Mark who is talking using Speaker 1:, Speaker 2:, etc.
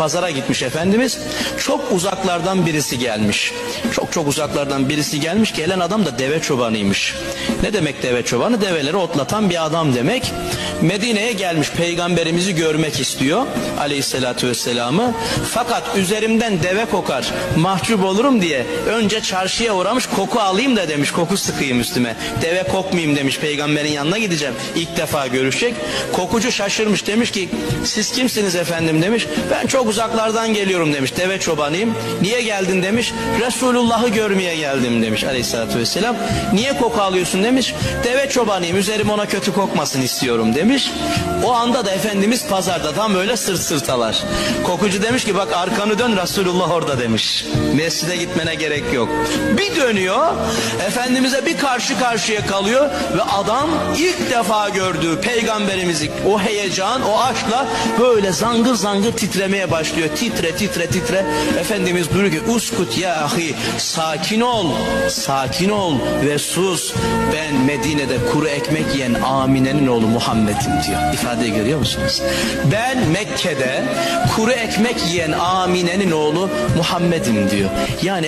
Speaker 1: pazara gitmiş Efendimiz. Çok uzaklardan birisi gelmiş. Çok çok uzaklardan birisi gelmiş. Gelen adam da deve çobanıymış. Ne demek deve çobanı? Develeri otlatan bir adam demek. Medine'ye gelmiş peygamberimizi görmek istiyor aleyhissalatü vesselamı. Fakat üzerimden deve kokar mahcup olurum diye önce çarşıya uğramış koku alayım da demiş koku sıkayım üstüme. Deve kokmayayım demiş peygamberin yanına gideceğim. İlk defa görüşecek. Kokucu şaşırmış demiş ki siz kimsiniz efendim demiş. Ben çok uzaklardan geliyorum demiş deve çobanıyım. Niye geldin demiş. Resulullah'ı görmeye geldim demiş aleyhissalatü vesselam. Niye koku alıyorsun demiş. Deve çobanıyım üzerim ona kötü kokmasın istiyorum demiş. O anda da Efendimiz pazarda tam öyle sırt sırtalar. Kokucu demiş ki bak arkanı dön Resulullah orada demiş. Mescide gitmene gerek yok. Bir dönüyor Efendimiz'e bir karşı karşıya kalıyor ve adam ilk defa gördüğü peygamberimizi o heyecan o aşkla böyle zangır zangır titremeye başlıyor. Titre titre titre. Efendimiz buyuruyor ki uskut ya ahi sakin ol sakin ol ve sus ben Medine'de kuru ekmek yiyen Amine'nin oğlu Muhammed'im diyor. İfadeyi görüyor musunuz? Ben Mekke'de kuru ekmek yiyen Amine'nin oğlu Muhammed'im diyor. Yani